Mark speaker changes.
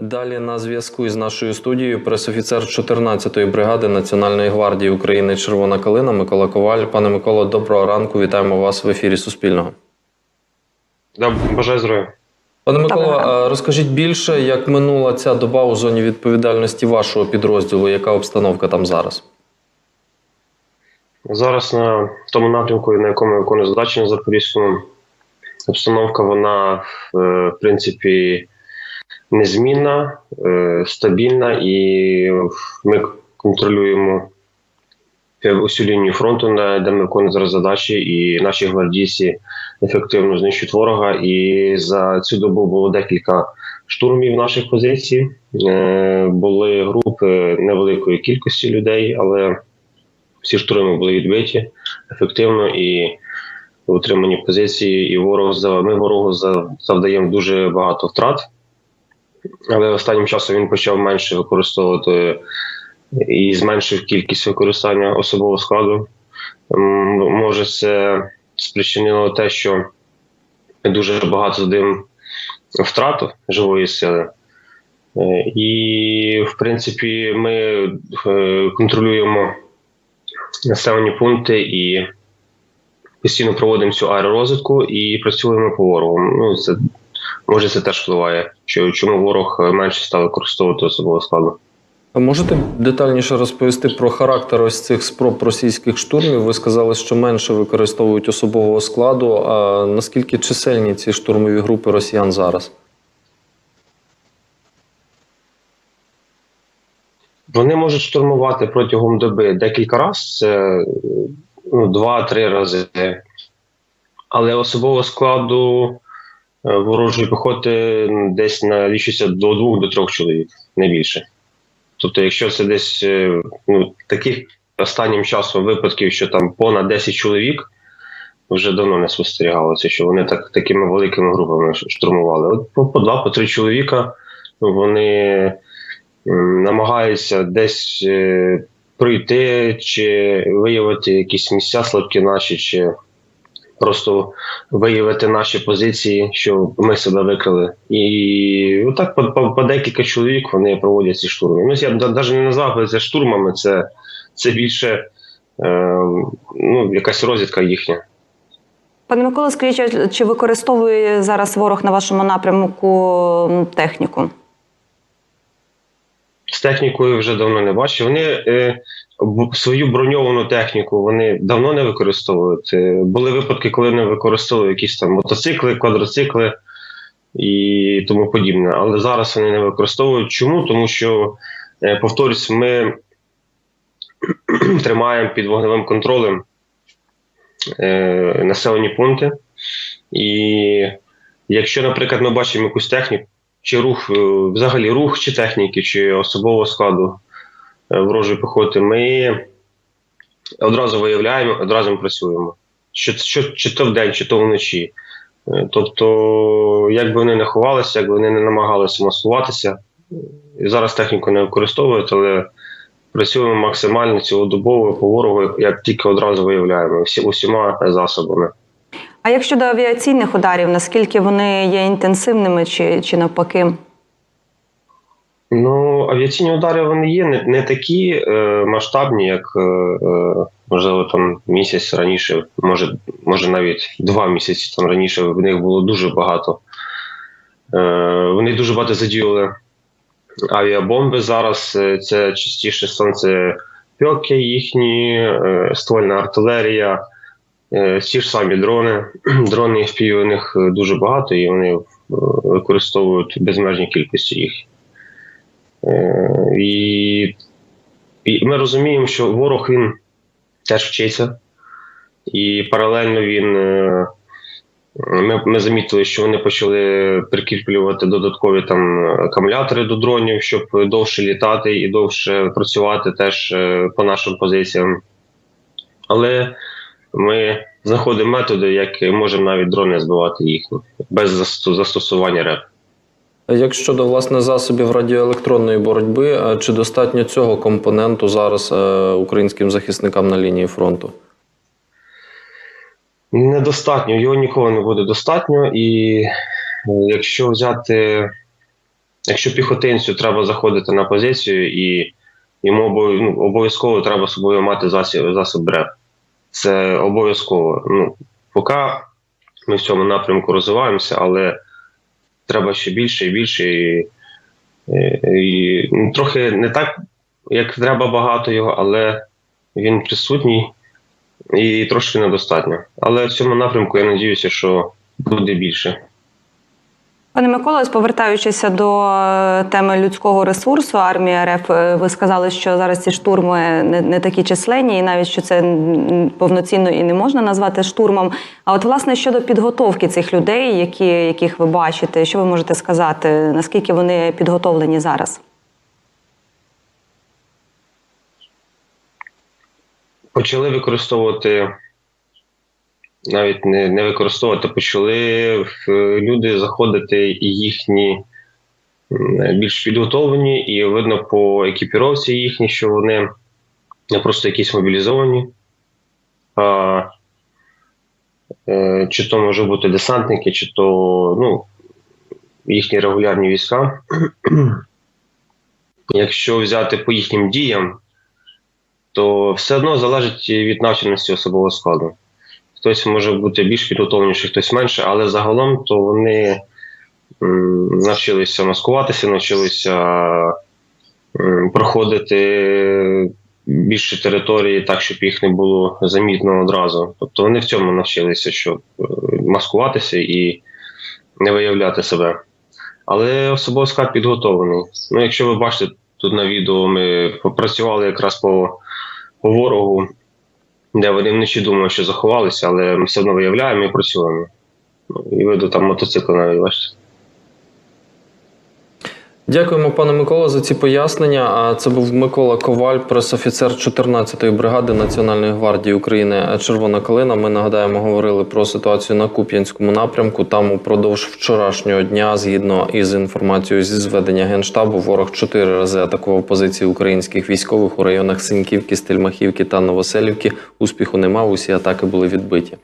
Speaker 1: Далі на зв'язку із нашою студією пресофіцер 14-ї бригади Національної гвардії України Червона калина Микола Коваль. Пане Миколо, доброго ранку. Вітаємо вас в ефірі Суспільного.
Speaker 2: Да, бажаю здоров'я.
Speaker 1: Пане Миколо,
Speaker 3: Доброго ранку.
Speaker 1: а розкажіть більше, як минула ця доба у зоні відповідальності вашого підрозділу? Яка обстановка там зараз?
Speaker 2: Зараз на тому напрямку, на якому я виконую задачі на Запорізькому, обстановка вона е, в принципі незмінна, е, стабільна, і ми контролюємо усю лінію фронту, де ми виконуємо зараз задачі, і наші гвардійці ефективно знищують ворога. І за цю добу було декілька штурмів наших позицій. Е, Були групи невеликої кількості людей, але всі штурми були відбиті ефективно і утримані позиції, і ворог за ми ворогу за- завдаємо дуже багато втрат. Але останнім часом він почав менше використовувати і зменшив кількість використання особового складу. Може, це спричинило те, що дуже багато задаємо втрату живої сили. Е, І, в принципі, ми е, контролюємо населені пункти і постійно проводимо цю аеророзвитку і працюємо по ворогу. Ну, це, може, це теж впливає, що чому ворог е, менше став використовувати особового складу.
Speaker 1: А можете детальніше розповісти про характер ось цих спроб російських штурмів? Ви сказали, що менше використовують особового складу. А наскільки чисельні ці штурмові групи росіян зараз?
Speaker 2: Вони можуть штурмувати протягом доби декілька разів, це ну, два-три рази. Але особового складу ворожої піхоти десь налічується до двох до трьох чоловік, не більше. Тобто, якщо це десь е, ну, таких останнім часом випадків, що там понад 10 чоловік, вже давно не спостерігалося, що вони так, такими великими групами штурмували. От по, по два, по три чоловіка вони намагаються десь е, пройти, чи виявити якісь місця слабкі наші, чи просто виявити наші позиції, що ми себе викрили. І отак по, по, по декілька чоловік вони проводять ці штурми. Ну, я навіть не назвав це штурмами, це, це більше е, ну, якась розвідка їхня.
Speaker 3: Пане Микола, скажіть, чи використовує зараз ворог на вашому напрямку техніку?
Speaker 2: З технікою вже давно не бачив. Вони е, свою броньовану техніку вони давно не використовують. Е, були випадки, коли вони використовували якісь там мотоцикли, квадроцикли і тому подібне. Але зараз вони не використовують. Чому? Тому що, е, повторюсь, ми тримаємо під вогневим контролем е, населені пункти. І якщо, наприклад, ми бачимо якусь техніку, чи рух, е, взагалі рух чи техніки, чи особового складу е, ворожої піхоти, ми одразу виявляємо, одразу працюємо. Що, що, чи то вдень, чи то вночі. Е, Тобто, як би вони не ховалися, як би вони не намагалися маскуватися, зараз техніку не використовують, але працюємо максимально цілодобово по ворогу, як тільки одразу виявляємо, всі, усіма засобами.
Speaker 3: А як щодо авіаційних ударів, наскільки вони є інтенсивними чи, чи навпаки?
Speaker 2: Ну, авіаційні удари вони є не, не такі е, масштабні, як е, е, можливо там місяць раніше, може, може навіть два місяці там раніше в них було дуже багато. Е, вони дуже багато задіяли авіабомби. Зараз е, це частіше сонцепьоки їхні, е, ствольна артилерія, ті ж самі дрони. Дрони FPV у них е, дуже багато, і вони е, використовують безмежні кількості їх. Е, І, і ми розуміємо, що ворог він теж вчиться, і паралельно він. е, Ми, ми замітили, що вони почали прикріплювати додаткові там акумулятори до дронів, щоб довше літати і довше працювати теж е, по нашим позиціям. Але ми знаходимо методи, як можемо навіть дрони збивати їхні без застосування РЕП.
Speaker 1: Як щодо власне засобів радіоелектронної боротьби, а чи достатньо цього компоненту зараз е, українським захисникам на лінії фронту?
Speaker 2: Недостатньо, його ніколи не буде достатньо. І е, якщо взяти якщо піхотинцю треба заходити на позицію, і йому ну, обов'язково треба собою мати засіб, засіб РЕП. Це обов'язково. Ну, поки ми в цьому напрямку розвиваємося, але треба ще більше і більше. І, і, ну, трохи не так, як треба багато його, але він присутній і трошки недостатньо. Але в цьому напрямку я сподіваюся, що буде більше.
Speaker 3: Пане Микола, повертаючися до е, теми людського ресурсу армії РФ, е, ви сказали, що зараз ці штурми не, не такі численні, і навіть що це повноцінно і не можна назвати штурмом. А от власне щодо підготовки цих людей, які, яких ви бачите, що ви можете сказати, наскільки вони підготовлені зараз?
Speaker 2: Почали використовувати, навіть не, не використовувати, почали люди заходити і їхні більш підготовлені, і видно по екіпіровці їхній, що вони не просто якісь мобілізовані. А, е, чи то може бути десантники, чи то ну, їхні регулярні війська. Якщо взяти по їхнім діям, то все одно залежить від навченості особового складу. Хтось може бути більш підготовленіший, хтось менше, але загалом то вони навчилися маскуватися, навчилися проходити більше території так, щоб їх не було замітно одразу. Тобто вони в цьому навчилися, щоб е, маскуватися і не виявляти себе. Але особовий склад підготовлений. Ну, якщо ви бачите, тут на відео ми попрацювали якраз по по ворогу, де вони вночі думають, що заховалися, але ми все одно виявляємо і працюємо. Ну, І виду там мотоцикл навіть бачите.
Speaker 1: Дякуємо, пане Микола, за ці пояснення. А це був Микола Коваль, пресофіцер 14-ї бригади Національної гвардії України Червона калина. Ми нагадаємо, говорили про ситуацію на Куп'янському напрямку. Там упродовж вчорашнього дня, згідно із інформацією зі зведення генштабу, ворог чотири рази атакував позиції українських військових у районах Синьківки, Стельмахівки та Новоселівки. Успіху не мав. Усі атаки були відбиті.